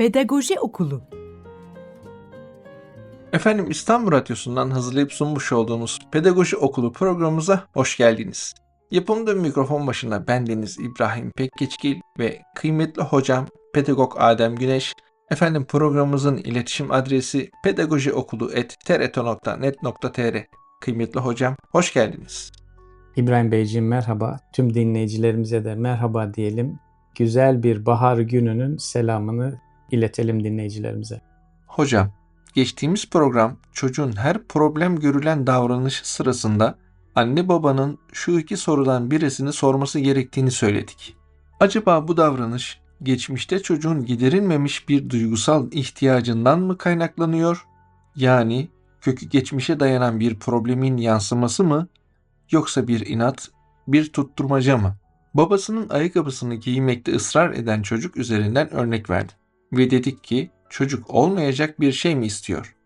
Pedagoji Okulu Efendim İstanbul Radyosu'ndan hazırlayıp sunmuş olduğumuz Pedagoji Okulu programımıza hoş geldiniz. Yapımda mikrofon başında bendeniz İbrahim Pekgeçgil ve kıymetli hocam Pedagog Adem Güneş. Efendim programımızın iletişim adresi pedagojiokulu.trt.net.tr Kıymetli hocam hoş geldiniz. İbrahim Beyciğim merhaba. Tüm dinleyicilerimize de merhaba diyelim. Güzel bir bahar gününün selamını iletelim dinleyicilerimize. Hocam, geçtiğimiz program çocuğun her problem görülen davranışı sırasında anne babanın şu iki sorudan birisini sorması gerektiğini söyledik. Acaba bu davranış geçmişte çocuğun giderilmemiş bir duygusal ihtiyacından mı kaynaklanıyor? Yani kökü geçmişe dayanan bir problemin yansıması mı yoksa bir inat, bir tutturmaca mı? Babasının ayakkabısını giymekte ısrar eden çocuk üzerinden örnek verdi. Ve dedik ki çocuk olmayacak bir şey mi istiyor?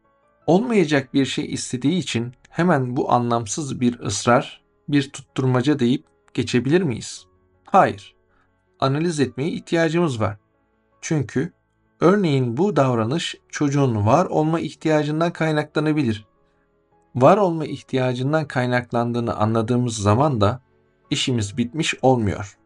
Olmayacak bir şey istediği için hemen bu anlamsız bir ısrar, bir tutturmaca deyip geçebilir miyiz? Hayır. Analiz etmeye ihtiyacımız var. Çünkü örneğin bu davranış çocuğun var olma ihtiyacından kaynaklanabilir. Var olma ihtiyacından kaynaklandığını anladığımız zaman da işimiz bitmiş olmuyor.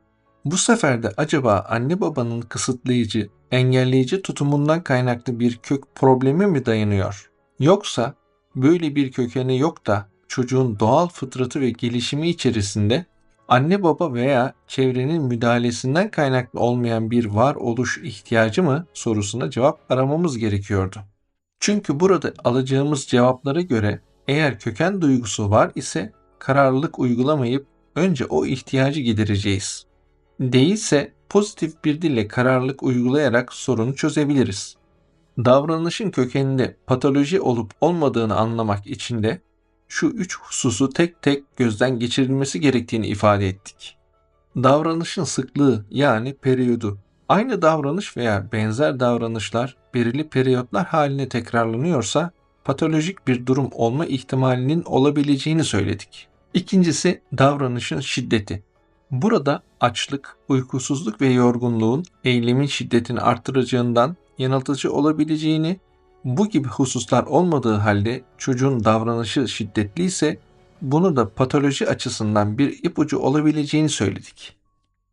Bu sefer de acaba anne babanın kısıtlayıcı, engelleyici tutumundan kaynaklı bir kök problemi mi dayanıyor? Yoksa böyle bir kökeni yok da çocuğun doğal fıtratı ve gelişimi içerisinde anne baba veya çevrenin müdahalesinden kaynaklı olmayan bir varoluş ihtiyacı mı sorusuna cevap aramamız gerekiyordu. Çünkü burada alacağımız cevaplara göre eğer köken duygusu var ise kararlılık uygulamayıp önce o ihtiyacı gidereceğiz. Değilse pozitif bir dille kararlılık uygulayarak sorunu çözebiliriz. Davranışın kökeninde patoloji olup olmadığını anlamak için de şu üç hususu tek tek gözden geçirilmesi gerektiğini ifade ettik. Davranışın sıklığı yani periyodu. Aynı davranış veya benzer davranışlar belirli periyotlar haline tekrarlanıyorsa patolojik bir durum olma ihtimalinin olabileceğini söyledik. İkincisi davranışın şiddeti. Burada açlık, uykusuzluk ve yorgunluğun eylemin şiddetini arttıracağından yanıltıcı olabileceğini, bu gibi hususlar olmadığı halde çocuğun davranışı şiddetli ise bunu da patoloji açısından bir ipucu olabileceğini söyledik.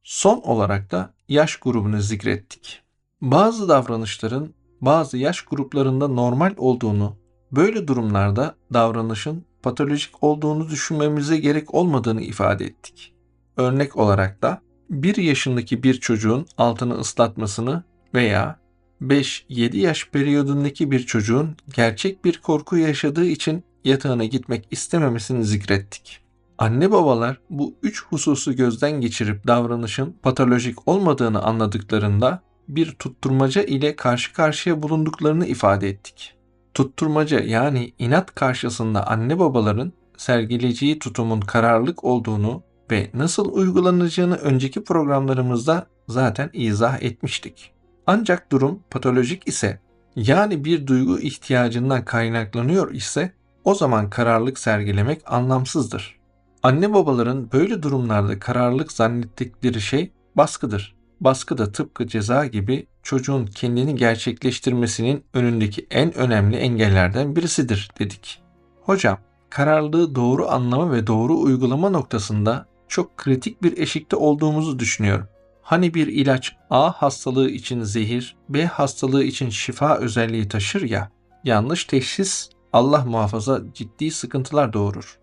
Son olarak da yaş grubunu zikrettik. Bazı davranışların bazı yaş gruplarında normal olduğunu, böyle durumlarda davranışın patolojik olduğunu düşünmemize gerek olmadığını ifade ettik. Örnek olarak da 1 yaşındaki bir çocuğun altını ıslatmasını veya 5-7 yaş periyodundaki bir çocuğun gerçek bir korku yaşadığı için yatağına gitmek istememesini zikrettik. Anne babalar bu üç hususu gözden geçirip davranışın patolojik olmadığını anladıklarında bir tutturmaca ile karşı karşıya bulunduklarını ifade ettik. Tutturmaca yani inat karşısında anne babaların sergileyeceği tutumun kararlılık olduğunu ve nasıl uygulanacağını önceki programlarımızda zaten izah etmiştik. Ancak durum patolojik ise yani bir duygu ihtiyacından kaynaklanıyor ise o zaman kararlılık sergilemek anlamsızdır. Anne babaların böyle durumlarda kararlılık zannettikleri şey baskıdır. Baskı da tıpkı ceza gibi çocuğun kendini gerçekleştirmesinin önündeki en önemli engellerden birisidir dedik. Hocam, kararlılığı doğru anlama ve doğru uygulama noktasında çok kritik bir eşikte olduğumuzu düşünüyorum. Hani bir ilaç A hastalığı için zehir, B hastalığı için şifa özelliği taşır ya, yanlış teşhis Allah muhafaza ciddi sıkıntılar doğurur.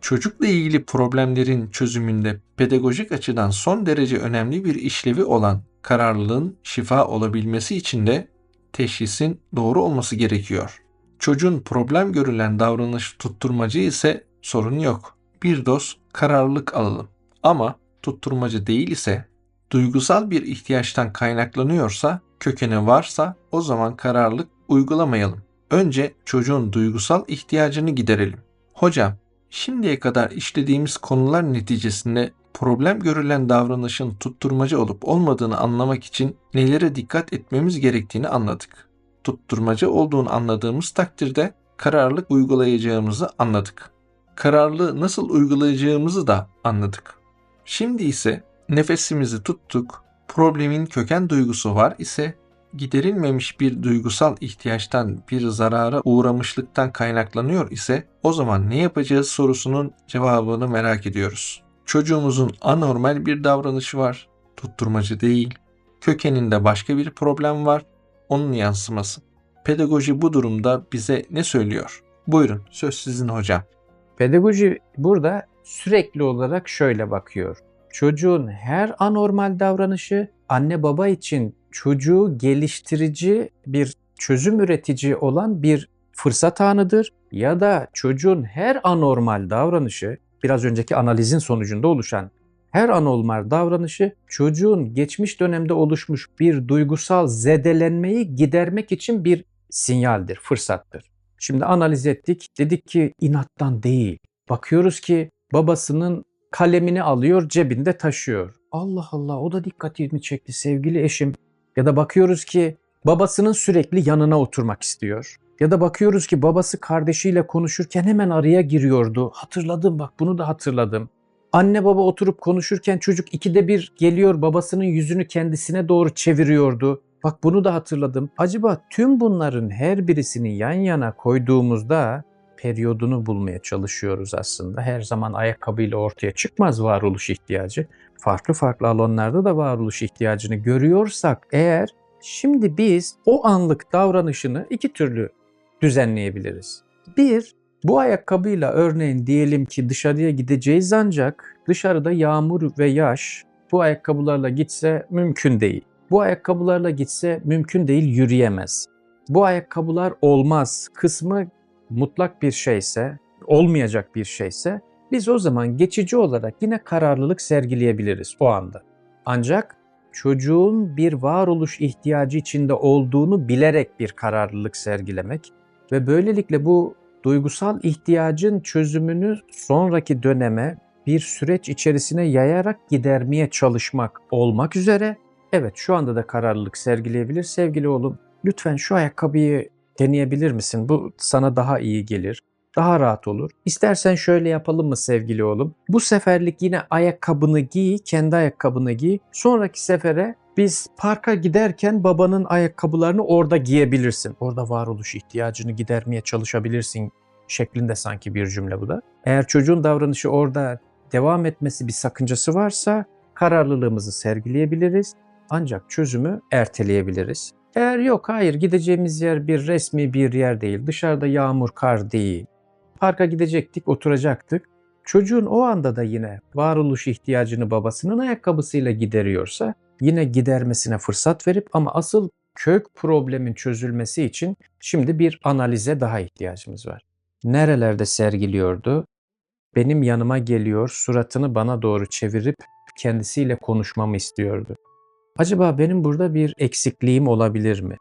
Çocukla ilgili problemlerin çözümünde pedagojik açıdan son derece önemli bir işlevi olan kararlılığın şifa olabilmesi için de teşhisin doğru olması gerekiyor. Çocuğun problem görülen davranış tutturmacı ise sorun yok. Bir doz kararlılık alalım. Ama tutturmacı değil ise duygusal bir ihtiyaçtan kaynaklanıyorsa, kökeni varsa o zaman kararlılık uygulamayalım. Önce çocuğun duygusal ihtiyacını giderelim. Hocam, şimdiye kadar işlediğimiz konular neticesinde problem görülen davranışın tutturmacı olup olmadığını anlamak için nelere dikkat etmemiz gerektiğini anladık. Tutturmacı olduğunu anladığımız takdirde kararlılık uygulayacağımızı anladık. Kararlılığı nasıl uygulayacağımızı da anladık. Şimdi ise nefesimizi tuttuk, problemin köken duygusu var ise giderilmemiş bir duygusal ihtiyaçtan bir zarara uğramışlıktan kaynaklanıyor ise o zaman ne yapacağız sorusunun cevabını merak ediyoruz. Çocuğumuzun anormal bir davranışı var, tutturmacı değil, kökeninde başka bir problem var, onun yansıması. Pedagoji bu durumda bize ne söylüyor? Buyurun söz sizin hocam. Pedagoji burada sürekli olarak şöyle bakıyor. Çocuğun her anormal davranışı anne baba için çocuğu geliştirici bir çözüm üretici olan bir fırsat anıdır ya da çocuğun her anormal davranışı biraz önceki analizin sonucunda oluşan her anormal davranışı çocuğun geçmiş dönemde oluşmuş bir duygusal zedelenmeyi gidermek için bir sinyaldir, fırsattır. Şimdi analiz ettik. Dedik ki inattan değil. Bakıyoruz ki babasının kalemini alıyor, cebinde taşıyor. Allah Allah o da dikkatimi çekti sevgili eşim. Ya da bakıyoruz ki babasının sürekli yanına oturmak istiyor. Ya da bakıyoruz ki babası kardeşiyle konuşurken hemen araya giriyordu. Hatırladım bak bunu da hatırladım. Anne baba oturup konuşurken çocuk ikide bir geliyor babasının yüzünü kendisine doğru çeviriyordu. Bak bunu da hatırladım. Acaba tüm bunların her birisini yan yana koyduğumuzda periyodunu bulmaya çalışıyoruz aslında. Her zaman ayakkabıyla ortaya çıkmaz varoluş ihtiyacı. Farklı farklı alanlarda da varoluş ihtiyacını görüyorsak eğer şimdi biz o anlık davranışını iki türlü düzenleyebiliriz. Bir, bu ayakkabıyla örneğin diyelim ki dışarıya gideceğiz ancak dışarıda yağmur ve yaş bu ayakkabılarla gitse mümkün değil. Bu ayakkabılarla gitse mümkün değil yürüyemez. Bu ayakkabılar olmaz kısmı mutlak bir şeyse, olmayacak bir şeyse biz o zaman geçici olarak yine kararlılık sergileyebiliriz o anda. Ancak çocuğun bir varoluş ihtiyacı içinde olduğunu bilerek bir kararlılık sergilemek ve böylelikle bu duygusal ihtiyacın çözümünü sonraki döneme bir süreç içerisine yayarak gidermeye çalışmak olmak üzere evet şu anda da kararlılık sergileyebilir. Sevgili oğlum lütfen şu ayakkabıyı deneyebilir misin? Bu sana daha iyi gelir. Daha rahat olur. İstersen şöyle yapalım mı sevgili oğlum? Bu seferlik yine ayakkabını giy, kendi ayakkabını giy. Sonraki sefere biz parka giderken babanın ayakkabılarını orada giyebilirsin. Orada varoluş ihtiyacını gidermeye çalışabilirsin şeklinde sanki bir cümle bu da. Eğer çocuğun davranışı orada devam etmesi bir sakıncası varsa kararlılığımızı sergileyebiliriz. Ancak çözümü erteleyebiliriz. Eğer yok hayır gideceğimiz yer bir resmi bir yer değil. Dışarıda yağmur kar değil. Parka gidecektik oturacaktık. Çocuğun o anda da yine varoluş ihtiyacını babasının ayakkabısıyla gideriyorsa yine gidermesine fırsat verip ama asıl kök problemin çözülmesi için şimdi bir analize daha ihtiyacımız var. Nerelerde sergiliyordu? Benim yanıma geliyor, suratını bana doğru çevirip kendisiyle konuşmamı istiyordu. Acaba benim burada bir eksikliğim olabilir mi?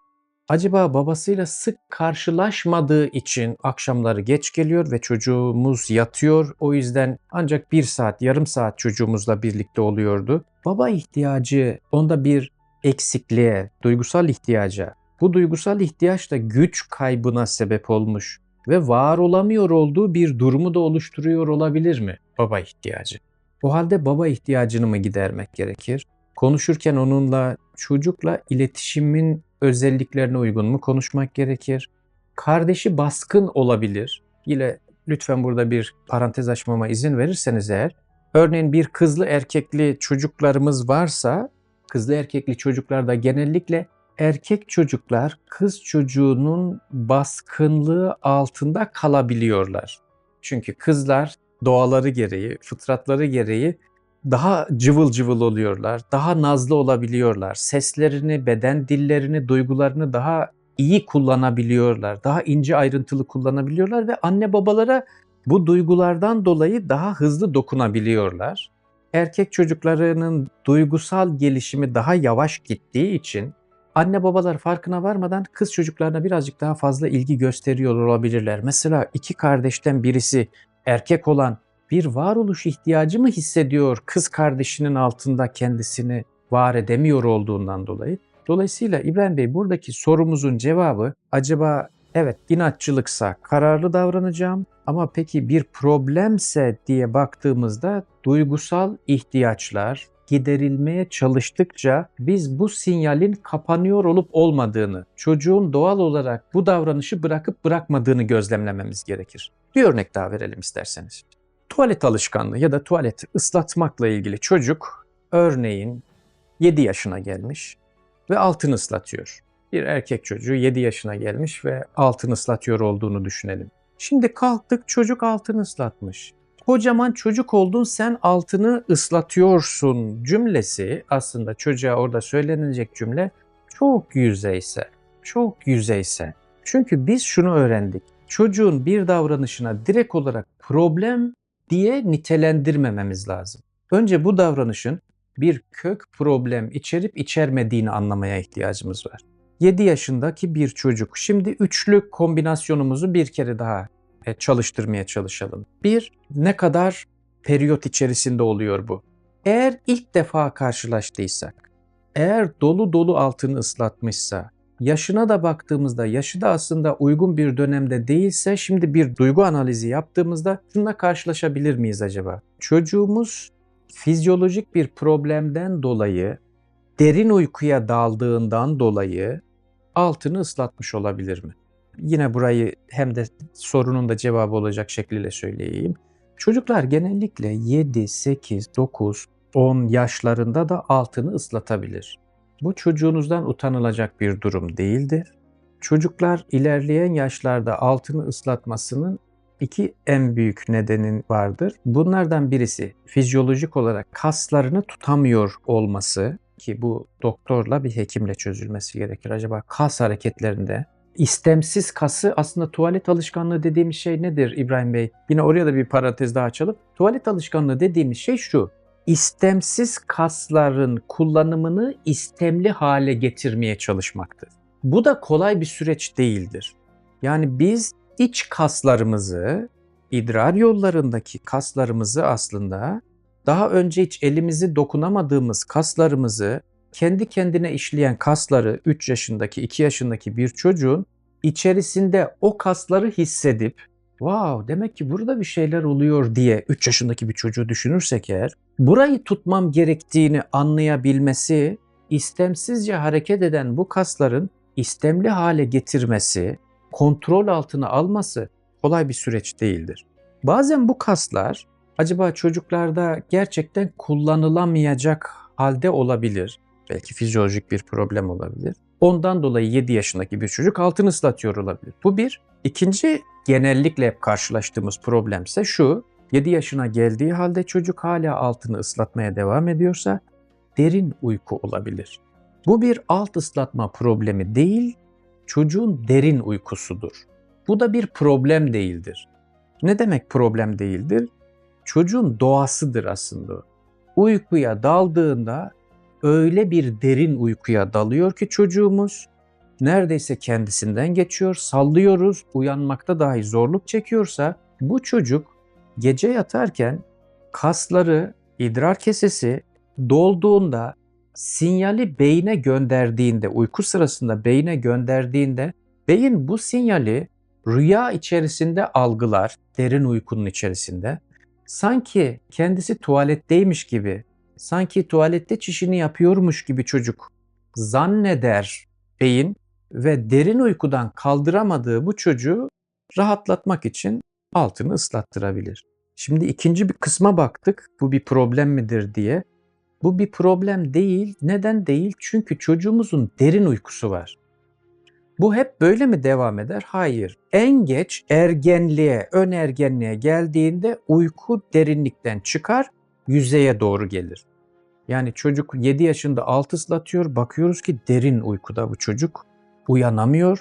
Acaba babasıyla sık karşılaşmadığı için akşamları geç geliyor ve çocuğumuz yatıyor. O yüzden ancak bir saat, yarım saat çocuğumuzla birlikte oluyordu. Baba ihtiyacı onda bir eksikliğe, duygusal ihtiyaca. Bu duygusal ihtiyaç da güç kaybına sebep olmuş ve var olamıyor olduğu bir durumu da oluşturuyor olabilir mi baba ihtiyacı? O halde baba ihtiyacını mı gidermek gerekir? Konuşurken onunla, çocukla iletişimin özelliklerine uygun mu konuşmak gerekir? Kardeşi baskın olabilir. Yine lütfen burada bir parantez açmama izin verirseniz eğer, örneğin bir kızlı erkekli çocuklarımız varsa, kızlı erkekli çocuklarda genellikle erkek çocuklar kız çocuğunun baskınlığı altında kalabiliyorlar. Çünkü kızlar doğaları gereği, fıtratları gereği daha cıvıl cıvıl oluyorlar, daha nazlı olabiliyorlar. Seslerini, beden dillerini, duygularını daha iyi kullanabiliyorlar, daha ince ayrıntılı kullanabiliyorlar ve anne babalara bu duygulardan dolayı daha hızlı dokunabiliyorlar. Erkek çocuklarının duygusal gelişimi daha yavaş gittiği için anne babalar farkına varmadan kız çocuklarına birazcık daha fazla ilgi gösteriyor olabilirler. Mesela iki kardeşten birisi erkek olan bir varoluş ihtiyacı mı hissediyor kız kardeşinin altında kendisini var edemiyor olduğundan dolayı? Dolayısıyla İbrahim Bey buradaki sorumuzun cevabı acaba evet inatçılıksa kararlı davranacağım ama peki bir problemse diye baktığımızda duygusal ihtiyaçlar, giderilmeye çalıştıkça biz bu sinyalin kapanıyor olup olmadığını, çocuğun doğal olarak bu davranışı bırakıp bırakmadığını gözlemlememiz gerekir. Bir örnek daha verelim isterseniz. Tuvalet alışkanlığı ya da tuvalet ıslatmakla ilgili çocuk örneğin 7 yaşına gelmiş ve altını ıslatıyor. Bir erkek çocuğu 7 yaşına gelmiş ve altını ıslatıyor olduğunu düşünelim. Şimdi kalktık çocuk altını ıslatmış. Kocaman çocuk oldun sen altını ıslatıyorsun cümlesi aslında çocuğa orada söylenilecek cümle çok yüzeysel. Çok yüzeysel. Çünkü biz şunu öğrendik. Çocuğun bir davranışına direkt olarak problem diye nitelendirmememiz lazım. Önce bu davranışın bir kök problem içerip içermediğini anlamaya ihtiyacımız var. 7 yaşındaki bir çocuk. Şimdi üçlü kombinasyonumuzu bir kere daha e, çalıştırmaya çalışalım. Bir, ne kadar periyot içerisinde oluyor bu? Eğer ilk defa karşılaştıysak, eğer dolu dolu altını ıslatmışsa, yaşına da baktığımızda yaşı da aslında uygun bir dönemde değilse şimdi bir duygu analizi yaptığımızda şununla karşılaşabilir miyiz acaba? Çocuğumuz fizyolojik bir problemden dolayı derin uykuya daldığından dolayı altını ıslatmış olabilir mi? Yine burayı hem de sorunun da cevabı olacak şekliyle söyleyeyim. Çocuklar genellikle 7, 8, 9, 10 yaşlarında da altını ıslatabilir. Bu çocuğunuzdan utanılacak bir durum değildir. Çocuklar ilerleyen yaşlarda altını ıslatmasının iki en büyük nedenin vardır. Bunlardan birisi fizyolojik olarak kaslarını tutamıyor olması ki bu doktorla bir hekimle çözülmesi gerekir. Acaba kas hareketlerinde istemsiz kası aslında tuvalet alışkanlığı dediğimiz şey nedir İbrahim Bey? Yine oraya da bir parantez daha açalım. Tuvalet alışkanlığı dediğimiz şey şu. İstemsiz kasların kullanımını istemli hale getirmeye çalışmaktır. Bu da kolay bir süreç değildir. Yani biz iç kaslarımızı, idrar yollarındaki kaslarımızı aslında daha önce hiç elimizi dokunamadığımız kaslarımızı kendi kendine işleyen kasları 3 yaşındaki, 2 yaşındaki bir çocuğun içerisinde o kasları hissedip wow demek ki burada bir şeyler oluyor diye 3 yaşındaki bir çocuğu düşünürsek eğer burayı tutmam gerektiğini anlayabilmesi istemsizce hareket eden bu kasların istemli hale getirmesi, kontrol altına alması kolay bir süreç değildir. Bazen bu kaslar acaba çocuklarda gerçekten kullanılamayacak halde olabilir. Belki fizyolojik bir problem olabilir. Ondan dolayı 7 yaşındaki bir çocuk altını ıslatıyor olabilir. Bu bir. İkinci genellikle hep karşılaştığımız problemse şu. 7 yaşına geldiği halde çocuk hala altını ıslatmaya devam ediyorsa derin uyku olabilir. Bu bir alt ıslatma problemi değil, çocuğun derin uykusudur. Bu da bir problem değildir. Ne demek problem değildir? Çocuğun doğasıdır aslında. Uykuya daldığında öyle bir derin uykuya dalıyor ki çocuğumuz neredeyse kendisinden geçiyor, sallıyoruz, uyanmakta dahi zorluk çekiyorsa bu çocuk gece yatarken kasları, idrar kesesi dolduğunda sinyali beyne gönderdiğinde, uyku sırasında beyne gönderdiğinde beyin bu sinyali rüya içerisinde algılar, derin uykunun içerisinde. Sanki kendisi tuvaletteymiş gibi, sanki tuvalette çişini yapıyormuş gibi çocuk zanneder beyin ve derin uykudan kaldıramadığı bu çocuğu rahatlatmak için altını ıslattırabilir. Şimdi ikinci bir kısma baktık. Bu bir problem midir diye. Bu bir problem değil. Neden değil? Çünkü çocuğumuzun derin uykusu var. Bu hep böyle mi devam eder? Hayır. En geç ergenliğe, ön ergenliğe geldiğinde uyku derinlikten çıkar, yüzeye doğru gelir. Yani çocuk 7 yaşında alt ıslatıyor, bakıyoruz ki derin uykuda bu çocuk uyanamıyor.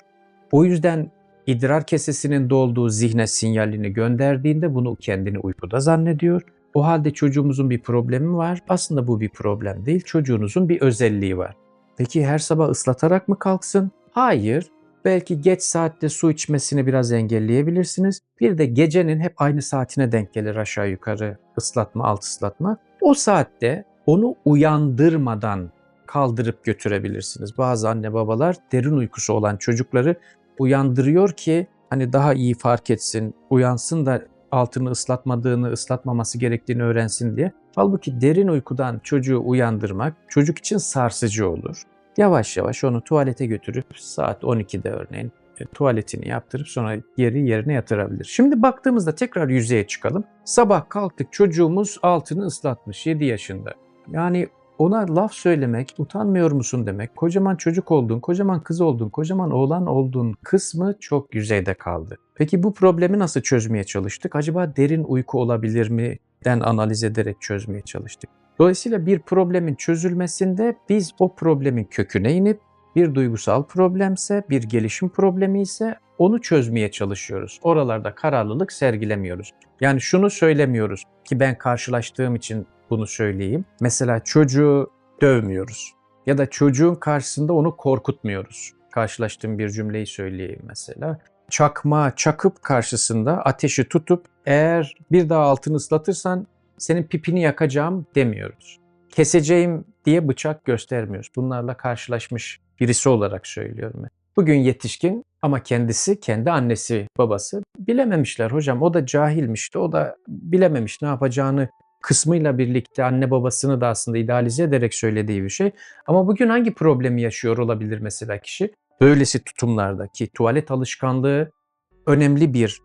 O yüzden idrar kesesinin dolduğu zihne sinyalini gönderdiğinde bunu kendini uykuda zannediyor. O halde çocuğumuzun bir problemi var. Aslında bu bir problem değil. Çocuğunuzun bir özelliği var. Peki her sabah ıslatarak mı kalksın? Hayır. Belki geç saatte su içmesini biraz engelleyebilirsiniz. Bir de gecenin hep aynı saatine denk gelir aşağı yukarı ıslatma, alt ıslatma. O saatte onu uyandırmadan kaldırıp götürebilirsiniz. Bazı anne babalar derin uykusu olan çocukları uyandırıyor ki hani daha iyi fark etsin, uyansın da altını ıslatmadığını, ıslatmaması gerektiğini öğrensin diye. Halbuki derin uykudan çocuğu uyandırmak çocuk için sarsıcı olur. Yavaş yavaş onu tuvalete götürüp saat 12'de örneğin e, tuvaletini yaptırıp sonra geri yerine yatırabilir. Şimdi baktığımızda tekrar yüzeye çıkalım. Sabah kalktık çocuğumuz altını ıslatmış 7 yaşında. Yani ona laf söylemek, utanmıyor musun demek, kocaman çocuk oldun, kocaman kız oldun, kocaman oğlan oldun kısmı çok yüzeyde kaldı. Peki bu problemi nasıl çözmeye çalıştık? Acaba derin uyku olabilir mi? Den analiz ederek çözmeye çalıştık. Dolayısıyla bir problemin çözülmesinde biz o problemin köküne inip bir duygusal problemse, bir gelişim problemi ise onu çözmeye çalışıyoruz. Oralarda kararlılık sergilemiyoruz. Yani şunu söylemiyoruz ki ben karşılaştığım için bunu söyleyeyim. Mesela çocuğu dövmüyoruz ya da çocuğun karşısında onu korkutmuyoruz. Karşılaştığım bir cümleyi söyleyeyim mesela. Çakma çakıp karşısında ateşi tutup eğer bir daha altını ıslatırsan senin pipini yakacağım demiyoruz. Keseceğim diye bıçak göstermiyoruz. Bunlarla karşılaşmış birisi olarak söylüyorum. Bugün yetişkin ama kendisi, kendi annesi, babası bilememişler hocam. O da cahilmişti, o da bilememiş ne yapacağını kısmıyla birlikte anne babasını da aslında idealize ederek söylediği bir şey. Ama bugün hangi problemi yaşıyor olabilir mesela kişi? Böylesi tutumlarda ki tuvalet alışkanlığı önemli bir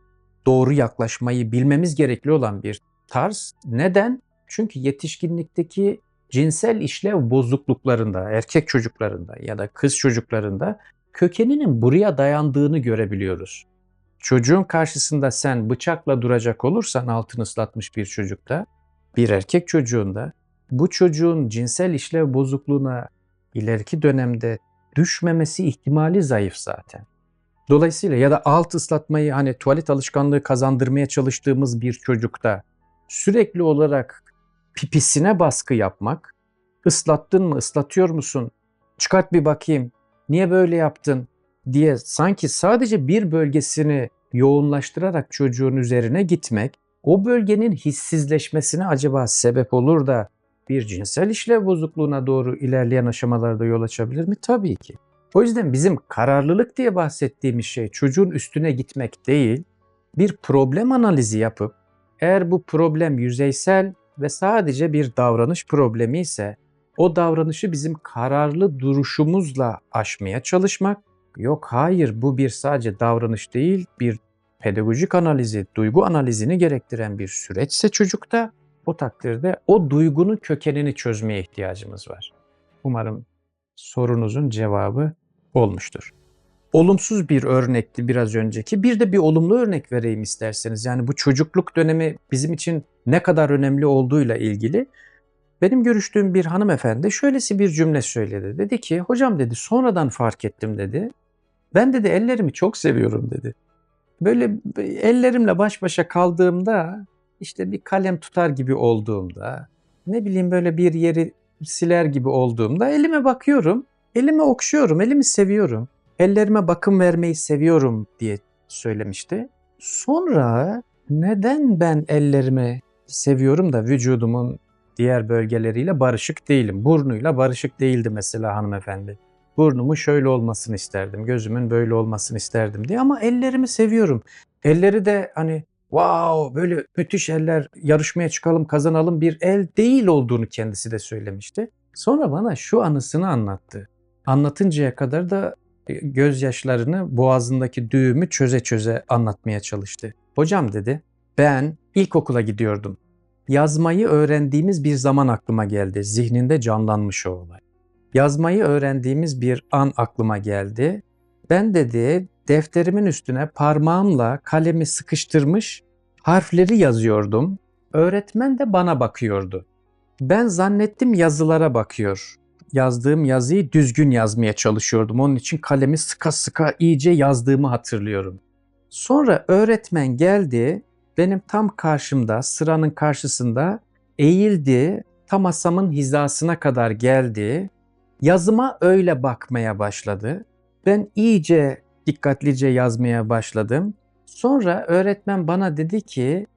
doğru yaklaşmayı bilmemiz gerekli olan bir tarz. Neden? Çünkü yetişkinlikteki cinsel işlev bozukluklarında, erkek çocuklarında ya da kız çocuklarında kökeninin buraya dayandığını görebiliyoruz. Çocuğun karşısında sen bıçakla duracak olursan altını ıslatmış bir çocukta, bir erkek çocuğunda bu çocuğun cinsel işlev bozukluğuna ileriki dönemde düşmemesi ihtimali zayıf zaten. Dolayısıyla ya da alt ıslatmayı hani tuvalet alışkanlığı kazandırmaya çalıştığımız bir çocukta sürekli olarak pipisine baskı yapmak, ıslattın mı, ıslatıyor musun, çıkart bir bakayım, niye böyle yaptın diye sanki sadece bir bölgesini yoğunlaştırarak çocuğun üzerine gitmek, o bölgenin hissizleşmesine acaba sebep olur da bir cinsel işlev bozukluğuna doğru ilerleyen aşamalarda yol açabilir mi? Tabii ki. O yüzden bizim kararlılık diye bahsettiğimiz şey çocuğun üstüne gitmek değil, bir problem analizi yapıp eğer bu problem yüzeysel ve sadece bir davranış problemi ise o davranışı bizim kararlı duruşumuzla aşmaya çalışmak. Yok hayır bu bir sadece davranış değil bir pedagojik analizi, duygu analizini gerektiren bir süreçse çocukta o takdirde o duygunun kökenini çözmeye ihtiyacımız var. Umarım sorunuzun cevabı olmuştur. Olumsuz bir örnekti biraz önceki. Bir de bir olumlu örnek vereyim isterseniz. Yani bu çocukluk dönemi bizim için ne kadar önemli olduğuyla ilgili. Benim görüştüğüm bir hanımefendi şöylesi bir cümle söyledi. Dedi ki hocam dedi sonradan fark ettim dedi. Ben dedi ellerimi çok seviyorum dedi. Böyle ellerimle baş başa kaldığımda işte bir kalem tutar gibi olduğumda ne bileyim böyle bir yeri siler gibi olduğumda elime bakıyorum. Elimi okşuyorum, elimi seviyorum. Ellerime bakım vermeyi seviyorum diye söylemişti. Sonra neden ben ellerimi seviyorum da vücudumun diğer bölgeleriyle barışık değilim. Burnuyla barışık değildi mesela hanımefendi. Burnumu şöyle olmasını isterdim, gözümün böyle olmasını isterdim diye ama ellerimi seviyorum. Elleri de hani wow böyle müthiş eller yarışmaya çıkalım kazanalım bir el değil olduğunu kendisi de söylemişti. Sonra bana şu anısını anlattı. Anlatıncaya kadar da e, gözyaşlarını boğazındaki düğümü çöze çöze anlatmaya çalıştı. Hocam dedi ben ilkokula gidiyordum. Yazmayı öğrendiğimiz bir zaman aklıma geldi. Zihninde canlanmış o olay. Yazmayı öğrendiğimiz bir an aklıma geldi. Ben dedi defterimin üstüne parmağımla kalemi sıkıştırmış harfleri yazıyordum. Öğretmen de bana bakıyordu. Ben zannettim yazılara bakıyor. Yazdığım yazıyı düzgün yazmaya çalışıyordum. Onun için kalemi sıka sıka iyice yazdığımı hatırlıyorum. Sonra öğretmen geldi, benim tam karşımda, sıranın karşısında eğildi, tam masamın hizasına kadar geldi. Yazıma öyle bakmaya başladı. Ben iyice dikkatlice yazmaya başladım. Sonra öğretmen bana dedi ki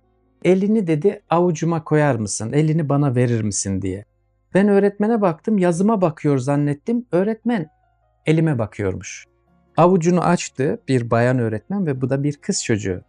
elini dedi avucuma koyar mısın? Elini bana verir misin diye. Ben öğretmene baktım yazıma bakıyor zannettim. Öğretmen elime bakıyormuş. Avucunu açtı bir bayan öğretmen ve bu da bir kız çocuğu.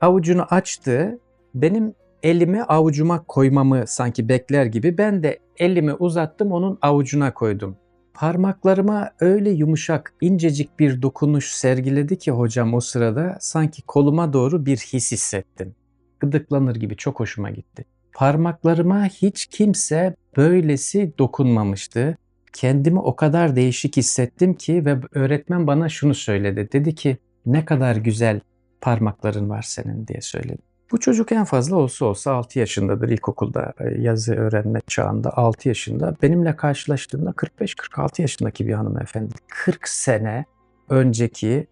Avucunu açtı benim elimi avucuma koymamı sanki bekler gibi ben de elimi uzattım onun avucuna koydum. Parmaklarıma öyle yumuşak, incecik bir dokunuş sergiledi ki hocam o sırada sanki koluma doğru bir his hissettim. Gıdıklanır gibi çok hoşuma gitti. Parmaklarıma hiç kimse böylesi dokunmamıştı. Kendimi o kadar değişik hissettim ki ve öğretmen bana şunu söyledi. Dedi ki ne kadar güzel parmakların var senin diye söyledi. Bu çocuk en fazla olsa olsa 6 yaşındadır ilkokulda e, yazı öğrenme çağında 6 yaşında. Benimle karşılaştığında 45-46 yaşındaki bir hanımefendi. 40 sene önceki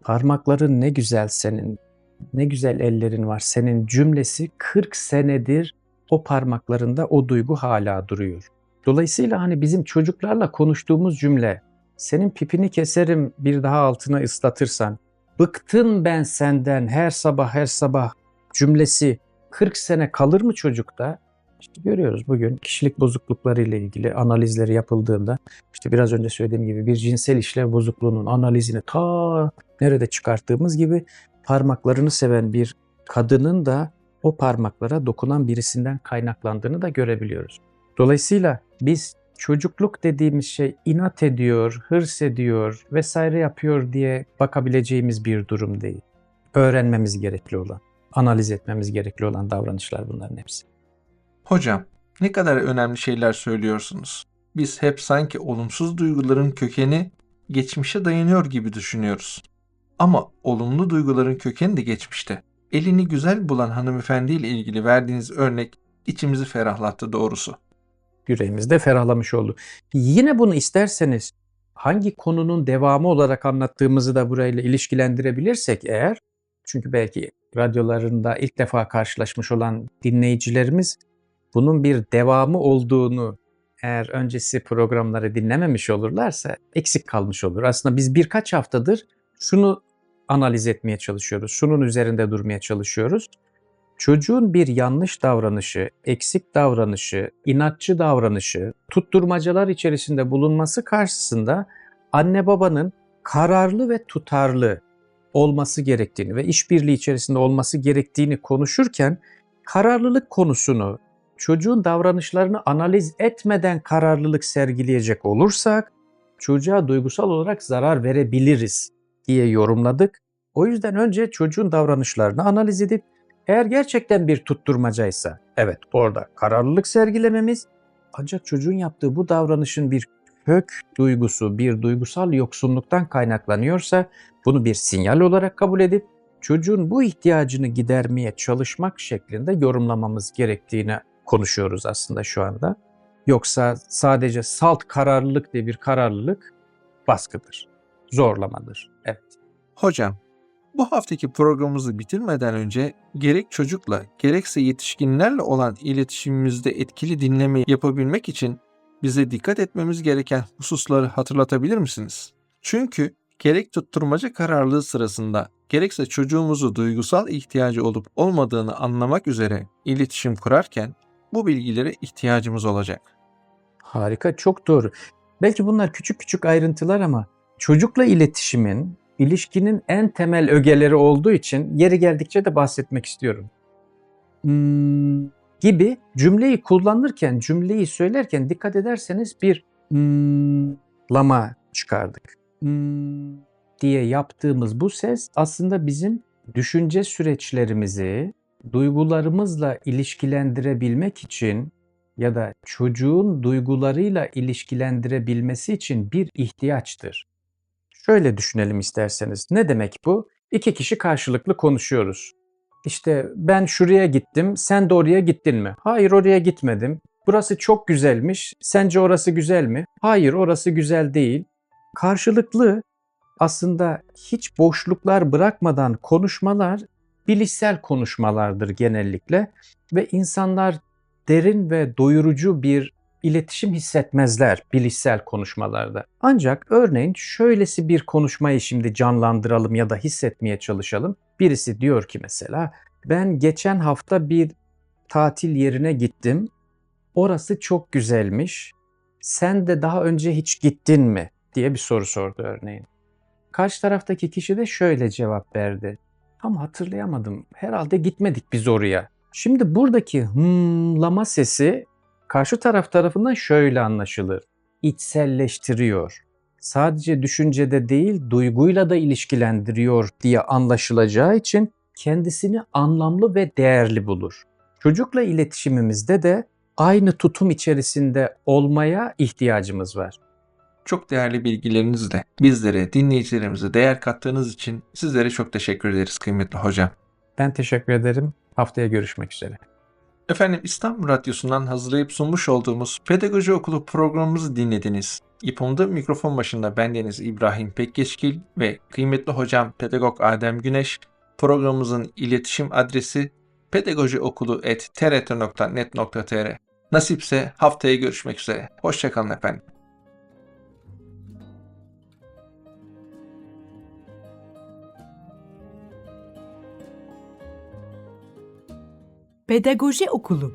parmakların ne güzel senin, ne güzel ellerin var senin cümlesi 40 senedir o parmaklarında o duygu hala duruyor. Dolayısıyla hani bizim çocuklarla konuştuğumuz cümle senin pipini keserim bir daha altına ıslatırsan, bıktın ben senden her sabah her sabah cümlesi 40 sene kalır mı çocukta? İşte görüyoruz bugün kişilik bozuklukları ile ilgili analizleri yapıldığında işte biraz önce söylediğim gibi bir cinsel işlev bozukluğunun analizini ta nerede çıkarttığımız gibi parmaklarını seven bir kadının da o parmaklara dokunan birisinden kaynaklandığını da görebiliyoruz. Dolayısıyla biz çocukluk dediğimiz şey inat ediyor, hırs ediyor vesaire yapıyor diye bakabileceğimiz bir durum değil. Öğrenmemiz gerekli olan, analiz etmemiz gerekli olan davranışlar bunların hepsi. Hocam, ne kadar önemli şeyler söylüyorsunuz. Biz hep sanki olumsuz duyguların kökeni geçmişe dayanıyor gibi düşünüyoruz. Ama olumlu duyguların kökeni de geçmişte. Elini güzel bulan hanımefendiyle ilgili verdiğiniz örnek içimizi ferahlattı doğrusu. Yüreğimizde ferahlamış oldu. Yine bunu isterseniz hangi konunun devamı olarak anlattığımızı da burayla ilişkilendirebilirsek eğer, çünkü belki radyolarında ilk defa karşılaşmış olan dinleyicilerimiz bunun bir devamı olduğunu eğer öncesi programları dinlememiş olurlarsa eksik kalmış olur. Aslında biz birkaç haftadır şunu analiz etmeye çalışıyoruz. Şunun üzerinde durmaya çalışıyoruz. Çocuğun bir yanlış davranışı, eksik davranışı, inatçı davranışı, tutturmacalar içerisinde bulunması karşısında anne babanın kararlı ve tutarlı olması gerektiğini ve işbirliği içerisinde olması gerektiğini konuşurken kararlılık konusunu çocuğun davranışlarını analiz etmeden kararlılık sergileyecek olursak çocuğa duygusal olarak zarar verebiliriz diye yorumladık. O yüzden önce çocuğun davranışlarını analiz edip eğer gerçekten bir tutturmacaysa evet orada kararlılık sergilememiz ancak çocuğun yaptığı bu davranışın bir kök duygusu, bir duygusal yoksunluktan kaynaklanıyorsa bunu bir sinyal olarak kabul edip çocuğun bu ihtiyacını gidermeye çalışmak şeklinde yorumlamamız gerektiğini konuşuyoruz aslında şu anda. Yoksa sadece salt kararlılık diye bir kararlılık baskıdır, zorlamadır. Evet. Hocam, bu haftaki programımızı bitirmeden önce gerek çocukla gerekse yetişkinlerle olan iletişimimizde etkili dinleme yapabilmek için bize dikkat etmemiz gereken hususları hatırlatabilir misiniz? Çünkü gerek tutturmaca kararlılığı sırasında gerekse çocuğumuzu duygusal ihtiyacı olup olmadığını anlamak üzere iletişim kurarken bu bilgilere ihtiyacımız olacak. Harika, çok doğru. Belki bunlar küçük küçük ayrıntılar ama çocukla iletişimin, ilişkinin en temel ögeleri olduğu için yeri geldikçe de bahsetmek istiyorum. Hmm, gibi cümleyi kullanırken, cümleyi söylerken dikkat ederseniz bir lama çıkardık. Diye yaptığımız bu ses aslında bizim düşünce süreçlerimizi duygularımızla ilişkilendirebilmek için ya da çocuğun duygularıyla ilişkilendirebilmesi için bir ihtiyaçtır. Şöyle düşünelim isterseniz. Ne demek bu? İki kişi karşılıklı konuşuyoruz. İşte ben şuraya gittim, sen de oraya gittin mi? Hayır oraya gitmedim. Burası çok güzelmiş. Sence orası güzel mi? Hayır orası güzel değil. Karşılıklı aslında hiç boşluklar bırakmadan konuşmalar bilişsel konuşmalardır genellikle ve insanlar derin ve doyurucu bir iletişim hissetmezler bilişsel konuşmalarda. Ancak örneğin şöylesi bir konuşmayı şimdi canlandıralım ya da hissetmeye çalışalım. Birisi diyor ki mesela ben geçen hafta bir tatil yerine gittim. Orası çok güzelmiş. Sen de daha önce hiç gittin mi? diye bir soru sordu örneğin. Karşı taraftaki kişi de şöyle cevap verdi. Tam hatırlayamadım. Herhalde gitmedik biz oraya Şimdi buradaki hımlama sesi karşı taraf tarafından şöyle anlaşılır. İçselleştiriyor. Sadece düşüncede değil, duyguyla da ilişkilendiriyor diye anlaşılacağı için kendisini anlamlı ve değerli bulur. Çocukla iletişimimizde de aynı tutum içerisinde olmaya ihtiyacımız var. Çok değerli bilgilerinizle bizlere, dinleyicilerimize değer kattığınız için sizlere çok teşekkür ederiz kıymetli hocam. Ben teşekkür ederim. Haftaya görüşmek üzere. Efendim İstanbul Radyosu'ndan hazırlayıp sunmuş olduğumuz Pedagoji Okulu programımızı dinlediniz. İpom'da mikrofon başında bendeniz İbrahim Pekgeçkil ve kıymetli hocam Pedagog Adem Güneş. Programımızın iletişim adresi pedagojiokulu.trt.net.tr Nasipse haftaya görüşmek üzere. Hoşçakalın efendim. Pedagoji Okulu